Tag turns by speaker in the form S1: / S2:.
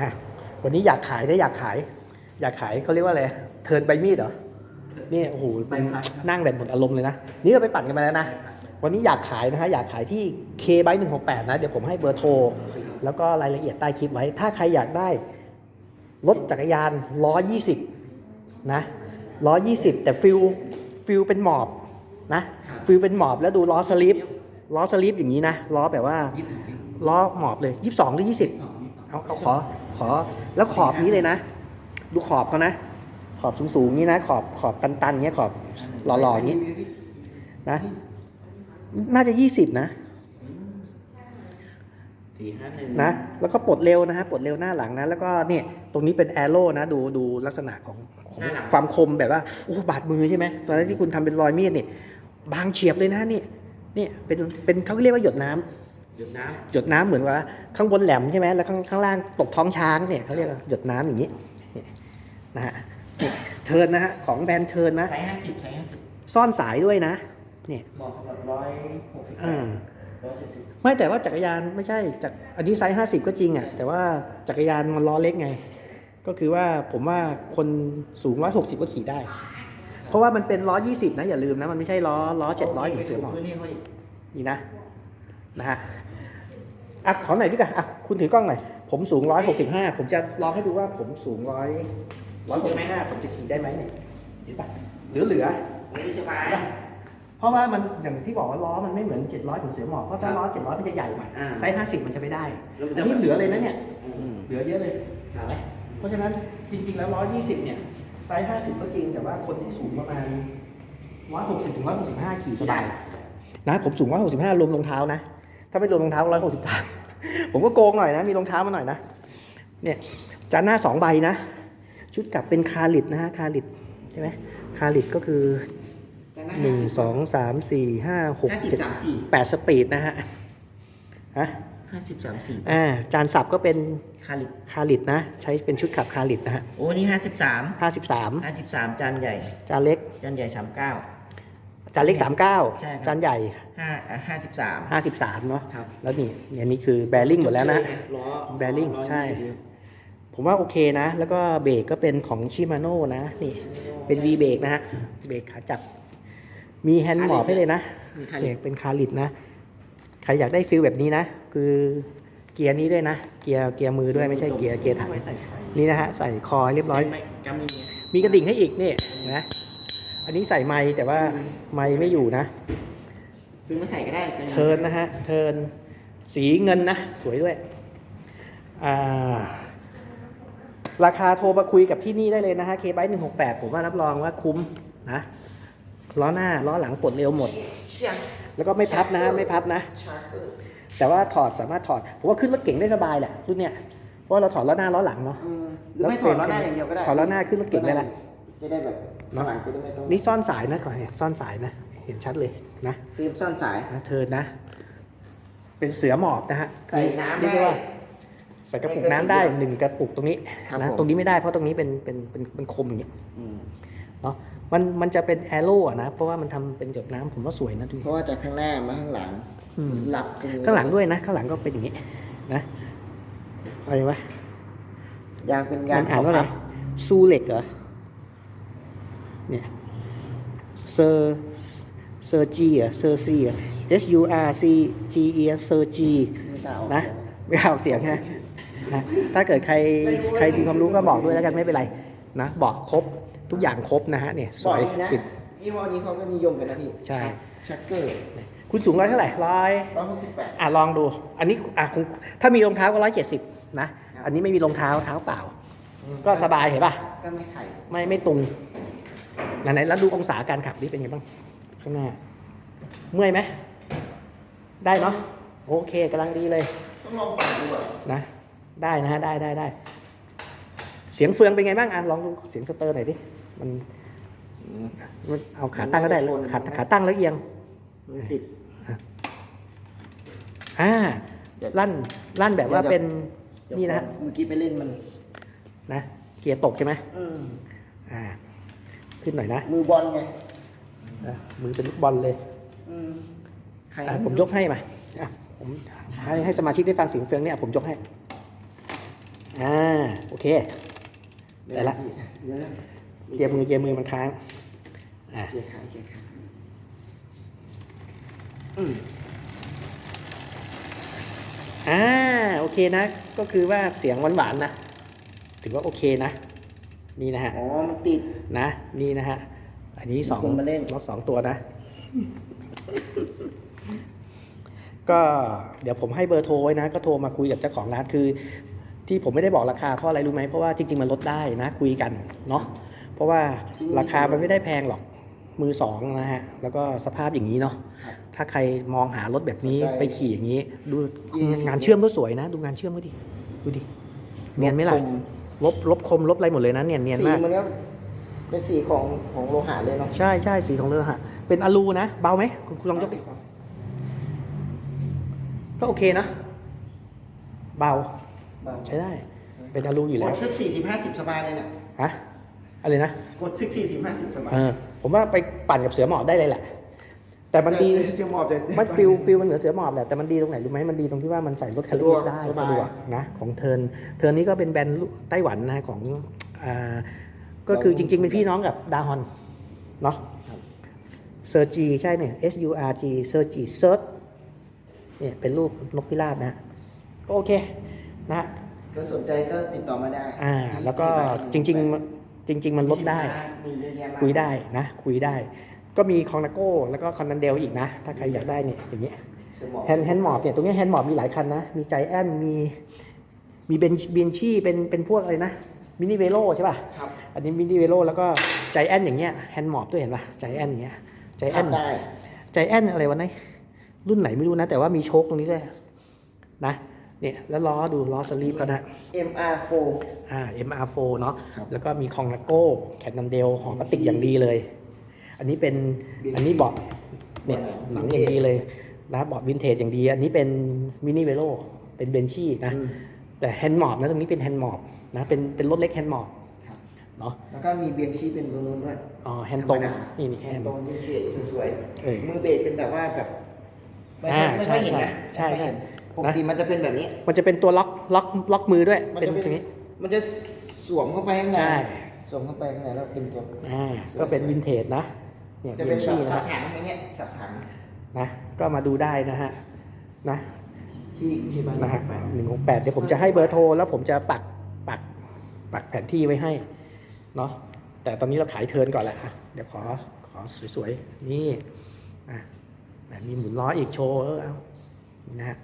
S1: อะวันนี้อยากขายได้อยากขาย อยากขายเขาเรียกว่าอะไรเทิร์นใบมีดเหรอนี่โอ้โห
S2: ใบพัดครับ
S1: นั่งแบบหมดอารมณ์เลยนะ นี่เราไปปั่นกันมาแล้วนะ วันนี้อยากขายนะฮะอยากขายที่ K b 1 6 8 นะ เดี๋ยวผมให้เบอร์โทร แล้วก็รายละเอียดใต้คลิปไว้ ถ้าใครอยากได้รถจักรยาน 120 นะ 120 แต่ฟิลฟิลเป็นหมอบนะ ฟิลเป็นหมอบแล้วดูล้อสลิปล้อสลิปอย่างนี้นะ ล้อแบบว่า
S2: ยี่สิบถึง
S1: ล้อหมอบเลย 22 หรือ 20
S2: สอง
S1: เอาเอาขอ ขอแล้วขอบนี้เลยนะ ดูขอบเขานะ ขอบสูงๆนี้นะ ขอบขอบตันๆเงี้ยขอบหล่อๆอย่างนี้นะ น่าจะ20นะ
S2: สี่ห้าหนึ่ง
S1: นะ แล้วก็ปลดเร็วนะฮะปลดเร็วหน้าหลังนะ แล้วก็เนี่ยตรงนี้เป็นแอโร่นะ ดูดูลักษณะของของความคมแบบว่าโอ้บาดมือใช่ไหมตอนแรกที่คุณทำเป็นรอยมีดเนี่ยบางเฉียบเลยนะนี่นี่เป็นเป็นเขาเรียกว่าหยดน้ำ
S2: หยุดน้
S1: หยดน้ำเหมือนว่า ข้างบนแหลมใช่ไหมแล้วข้างข้างล่างตกท้องช้างเนี่ยเขาเรียกว่าหยดน้ำอย่างนี้นี่นะฮะนี่เทิร์นนะฮะของแบรนด์เทิร์นำนะ
S2: ไซส์ห้าสิบไซส์ห้าสิบ
S1: ซ่อนสายด้วยนะเนี่ย
S2: เหมาะสำหรับร้อยหกสิบ
S1: อืม
S2: ร้อยเจ็ดสิบ
S1: ไม่แต่ว่าจักรยานไม่ใช่จากอันนี้ไซส์ห้าสิบก็จริงอะแต่ว่าจักรยานมันล้อเล็กไง ก็คือว่าผมว่าคนสูงร้อยหกสิบก็ขี่ได้ เพราะว่ามันเป็นล้อยี่สิบนะอย่าลืมนะมันไม่ใช่ล้อล้อเจ็ดร้อยอย่างเสือหมอบ
S2: พื้นนี่เขาอีก
S1: นี่นะนะฮะ อะขอหน่อยดีกว่าอะคุณถือกล้องหน่อย ผมสูงร้อยหกสิบห้าผมจะลองให้ดูว่าผมสูงร้อยร้อยหกสิบห้าผมจะขี่ได้ไหมเนี่ยเห็นปะเหลือเหลือ
S2: นี่สบาย
S1: เพราะว่ามันอย่างที่บอกว่าล้อมันไม่เหมือน 700ของเสือหมอบเพราะถ้าล้อ 700 มันจะใหญ่กว่า
S2: อ่า
S1: ไซส์50 มันจะไม่ได้
S2: แล้วมัน
S1: อั
S2: จะ
S1: นนี้เหลือเลยนะเนี่ย
S2: อืม
S1: เหลือเยอะเลยเห็นไหมเพราะฉะนั้นจริง ๆ แล้ว 120 เนี่ยไซส์50 ก็จริงแต่ว่าคนที่สูงประมาณ160ถึง165 ขี่สบายนะผมสูง 165รวมรองเท้านะ ถ้าไม่รวมรองเท้า163ผมก็โกงหน่อยนะ มีรองเท้ามาหน่อยนะ เนี่ยจานหน้า2ใบนะ ชุดกลับเป็นคาริดนะฮะ คาริดใช่ไหมคาริดก็คือ
S2: จากนั้น
S1: หนึ่งสองสามสี่ห้าหก
S2: ห้าสิบ
S1: เจ็ด
S2: สามสี่
S1: แปดสปีดนะฮะ ฮะ
S2: ห้าสิบสามสี่
S1: อ่า จานสับก็เป็น
S2: คาลิก
S1: คาริดนะ ใช้เป็นชุดขับคาริดนะฮะ
S2: โอ้ นี่ห้าสิบสาม
S1: ห้าสิบสาม
S2: ห้าสิบสามจานใหญ่
S1: จานเล็ก
S2: จานใหญ่สามเก้า
S1: จานเล็กสามเก้า
S2: ใช่ครับ
S1: จานใหญ่
S2: ห้าห้าสิบสาม
S1: ห้าสิบสามเนาะ
S2: ครับ
S1: แล้วนี่เนี่ยนี่คือแบริ่งหมดแล้วนะ
S2: ล้อ
S1: Bearing
S2: ล้อ
S1: ใช่
S2: ยี่สิบ
S1: ผมว่าโอเคนะ แล้วก็เบรกก็เป็นของชิมาโน่นะ นี่เป็น V เบรกนะฮะ เบรกขาจับ มีแฮนด์หมอบให้เลยนะ
S2: มีคา
S1: เบร
S2: ลิ
S1: ก
S2: ก
S1: เป็นคาริดนะ ใครอยากได้ฟิลแบบนี้นะ คือเกียร์นี้ด้วยนะ เกียร์เกียร์มือด้วยไม่ใช่เกียร์เกียร์ถัง
S2: ไว้ใส่ไฟ
S1: นี่นะฮะ ใส่คอให้เรียบร้อย
S2: ใส่ไม้กำมีเนี่ย
S1: มีกระดิ่งให้อีกนี่เห็นะ อันนี้ใส่ไม้แต่ว่าไม้ไม่อยู่นะ
S2: ซื้อมาใส่ก็ได้ก็ยัง
S1: เทิร์นนะฮะ เทิร์นสีเงินนะ สวยด้วยอ่าราคาโทรมาคุยกับที่นี่ได้เลยนะฮะ k b 1 6 8ผมว่ารับรองว่าคุ้มนะล้อหน้าล้อหลังปลดเร็วหมด
S2: เสียง
S1: แล้วก็ไม่พับนะไม่พับนะ
S2: ชาร์เกอร์
S1: แต่ว่าถอดสามารถถอดผมว่าขึ้นรถเก่งได้สบายแหละรุ่นเนี้ยเพราะว่าเราถอดล้อหน้าล้อหลังเนาะ
S2: อืมหรือไม่ถอดล้อหน้าอย่างเดียวก็ได้
S1: ถอดล้อหน้าขึ้นรถเก่งได้ละ
S2: จะได้แบบข้างหลังจะได้ไม่ต้อง
S1: นี่ซ่อนสายนะก่อนเนี่ยซ่อนสายนะ เห็นชัดเลยนะ
S2: ฟิล์มซ่อนสาย
S1: นะเทิร์นนะ เป็นเสือหมอบนะฮะ
S2: ใส่น้ำ
S1: เรียก
S2: ได้
S1: ว่าใส่กระปุกน้ำได้หนึ่งกระปุกตรงนี้
S2: ครับ
S1: นะ
S2: ผม
S1: ตรงนี้ไม่ได้เพราะตรงนี้เป็นเป็นเป็นเป็นคมอย่างเงี้ย
S2: อืม
S1: เนาะมันมันจะเป็นแอโร่อะนะเพราะว่ามันทำเป็นหยดน้ำผมว่าสวยนะดู
S2: เพราะว่าจากข้างหน้ามาข้างหลัง
S1: อืม
S2: หลับกันเย
S1: ข้างหลังด้วยนะ ข้างหลังก็เป็นอย่างนี้ นะอะไรวะ
S2: ยางเป็นยา
S1: มั
S2: ง
S1: นอ่านว่าอะไรซูเล็กเหรอ เนี่ยเซอร์เซอร์จีอะเซอร์ซีอะ S U R C G E เซอร์จี
S2: ไม่กล้าออก
S1: นะ
S2: เสียง
S1: ไม่เอาเสียงนะนะถ้าเกิดใครใครมีความรู้ก็บอกด้วยแล้วกันไม่เป็นไรนะบอกครบทุกอย่างครบนะฮะเนี่ยส
S2: บอก
S1: วย
S2: เลยนะ
S1: ติด
S2: ยี่ห้อนี้เขาก็นิยมกันนะพี่
S1: ใช่
S2: ชักเกอร์
S1: คุณสูงร้อยเท่าไหร่ร้อย
S2: ร้อยหกสิบแปด
S1: อะลองดู อันนี้อะคงถ้ามีรองเท้าก็ร้อยเจ็ดสิบนะอันนี้ไม่มีรองเท้าเท้าเปล่า ก็สบายเห็นป่ะ
S2: ก็ไม่ไข่
S1: ไม่ไม่ตรง ไหนๆแล้วดูองศาการขับนี่เป็นไงบ้างข้างหน้า เมื่อยไหม ได้เนาะโอเคกำลังดีเลย
S2: ต้องลองปั่นดูอะ
S1: นะ ได้นะฮะได้ได้ได้ เสียงเฟืองเป็นไงบ้างอะลองดูเสียงสเตอร์หน่อยดิมันมันเอาขาตั้งก็ได้ขาขาตั้งแล้วเอียง
S2: มันติด
S1: อ่า
S2: เดี๋ยว
S1: ลั่นลั่นแบบว่า
S2: เดี๋ยว
S1: เป็น
S2: เดี๋ยว
S1: นี่นะฮะ
S2: เมื่อกี้ไปเล่นมัน
S1: นะเกียร์ตกใช่ไหม
S2: อืม
S1: อ่า ขึ้นหน่อยนะ
S2: มือบอลไง
S1: อะมือเป็นลูกบอลเลย
S2: อืมใคร
S1: อะผมยกให้มาอะผมให้ให้สมาชิกได้ฟังเสียงเฟืองเนี่ยผมยกให้ อ่าโอเค ได้ละ
S2: เดี๋ยวนะ
S1: เกียร์มือเกียร์มือมันค้าง อ่า
S2: เกียร์ค้างเกียร์ค้างอืม
S1: อ่าโอเคนะ ก็คือว่าเสียงหวานๆนะ ถือว่าโอเคนะ นี่นะฮะ
S2: อ๋อมันติด
S1: นะนี่นะฮะอันนี้สอง
S2: มีคนมาเล่น
S1: รถสองตัวนะ ก็เดี๋ยวผมให้เบอร์โทรไว้นะ ก็โทรมาคุยกับเจ้าของร้านคือ ที่ผมไม่ได้บอกราคาเพราะอะไรรู้ไหมเพราะว่าจริงๆมันลดได้นะ คุยกันเนาะเพราะว่าราคามันไม่ได้แพงหรอกมือสองนะฮะ แล้วก็สภาพอย่างนี้เนาะ
S2: ครับ
S1: ถ้าใครมองหารถแบบนี้
S2: สนใจ
S1: ไปขี่อย่างนี้ ดู
S2: ยี่สิบ
S1: งานเชื่อมก็สวยนะ ดูงานเชื่อมก็ดิดูดิ เนียนไหมล่ะ
S2: คม
S1: ลบลบคมลบอะไรหมดเลยนะเนียนเนียน
S2: สี
S1: มาก
S2: มันก็เป็นสีของของโลหะเลยเนาะ
S1: ใช่ใช่สีของเรือฮะเป็นอะลูนะ เบาไหมคุณคุณลองยกดิก็โอเคนะ เบา
S2: เบา
S1: ใช้ได้ เป็นอะลูอยู่
S2: ก
S1: แล้ว
S2: ดซึกสี่สิบห้าสิบสบายเลยเนี่ย
S1: ฮะอะไรนะ
S2: กดซึกสี่สิบห้าสิบสบาย
S1: เออผมว่าไปปั่นกับเสือหมอบได้เลยแหละ แต่มันดี
S2: เสียงหมอบจะ
S1: มันฟิลฟิลมันเหนือเสือหมอบแหละแต่มันดีตรงไหนรู้ไหมมันดีตรงที่ว่ามันใส่รถคันเล็กๆได้
S2: สะดวก
S1: สะดวกนะของเทิร์นเทิร์นนี้ก็เป็นแบรนด์ไต้หวันนะของอ่าก็คือจริง ๆ เป็นพี่น้องกับดาฮอนเนาะเซอร์จีใช่เนี่ย S U R G เซอร์จีเซิร์ชเนี่ยเป็นรูปนกพิราบนะฮะก็โอเคนะฮะ
S2: ก็สนใจก็ติดต่อมาได้
S1: อ่าแล้วก็จริง ๆ จริง ๆ มันลดได้
S2: มีเยอะแยะมาก
S1: คุยได้นะ คุยได้ ก็มีคองนาโก้แล้วก็คอนนันเดลอีกนะ ถ้าใครอยากได้เนี่ยอย่างเงี้ย
S2: เสียงหมอบ
S1: แฮนด์แฮนด์มอบเนี่ยตรงเนี้แฮนด์มอบมีหลายคันนะ มีใจแอนมีมีเบนเบนชี่เป็นเป็นพวกอะไรนะมินิเวโรใช่ป่ะ
S2: ครับ
S1: อันนี้มินิเวโรแล้วก็ใจแอนอย่างเงี้ยแฮนด์มอบด้วยเห็นป่ะใจแอนอย่างเงี้ยใจแอ
S2: พั
S1: น
S2: บได้
S1: ใจแอนอะไรวะเนี่ยรุ่นไหนไม่รู้นะ แต่ว่ามีโชคตรงนี้ด้วยนะเนี่ยแล้วล้อดูล้อสลีปก็นะ
S2: MR4
S1: อ่า MR4 เนาะ
S2: ครับ
S1: แล้วก็มีคองนาโก้แคนนันเดลหอพลาสติกอย่างดีเลย อันนี้เป็น
S2: Vintage
S1: อันนี้เบาะเนี่ย
S2: Vintage
S1: หนังอย่างดีเลยนะเบาะวินเทจอย่างดี อันนี้เป็นมินิเวโรเป็นเบนชี่นะ
S2: อืม
S1: แต่แฮนด์มอบนะตรงนี้เป็นแฮนด์มอบนะเป็นเป็นรถเล็กแฮนด์มอบ
S2: ครับ
S1: เนาะ
S2: แล้วก็มีเบียงชีเป็นตรงนู้นด้วย
S1: อ๋อแฮนด์ตรง
S2: ธมดา
S1: นี่นี่
S2: แฮ
S1: แฮ
S2: น
S1: นด์
S2: ด์ตรงนี่เขียสวย
S1: เออ
S2: ๆมือเบสเป็นแบบว่าแบบไม่
S1: อ่า
S2: ไม่ค่อยเห็นนะ
S1: ใช่ใช่
S2: ไม่ค่อยเห็นปกติมันจะเป็นแบบนี้
S1: มันจะเป็นตัวล็อกล็อกล็อกมือด้วย
S2: มัน
S1: เป็น
S2: จะ
S1: ต
S2: เป็น
S1: รงนี้
S2: มันจะสวมเข้าไปข้างใน
S1: ใช่
S2: สวมเข้าไปข้างในแล้วเป็นตัว
S1: อ่าก็เป็นวินเทจนะ เนี่ย
S2: จะ
S1: เบ
S2: เป็น
S1: น
S2: แบ
S1: ชี่
S2: บสั
S1: นะ
S2: บถังอย่างเงี้ยสับถัง
S1: นะ ก็มาดูได้นะฮะนะ
S2: ที่ที่บ้าน
S1: นะฮะ
S2: แปด
S1: หนึ่งหกแปดเดี๋ยวผมจะให้เบอร์โทร แล้วผมจะปักปักปักแผนที่ไว้ให้เนาะแต่ตอนนี้เราขายเทิร์นก่อนแหละอะเดี๋ยวขอขอสวยๆนี่อะแบบมีหมุนล้ออีกโชว์เออเอานี่นะฮะ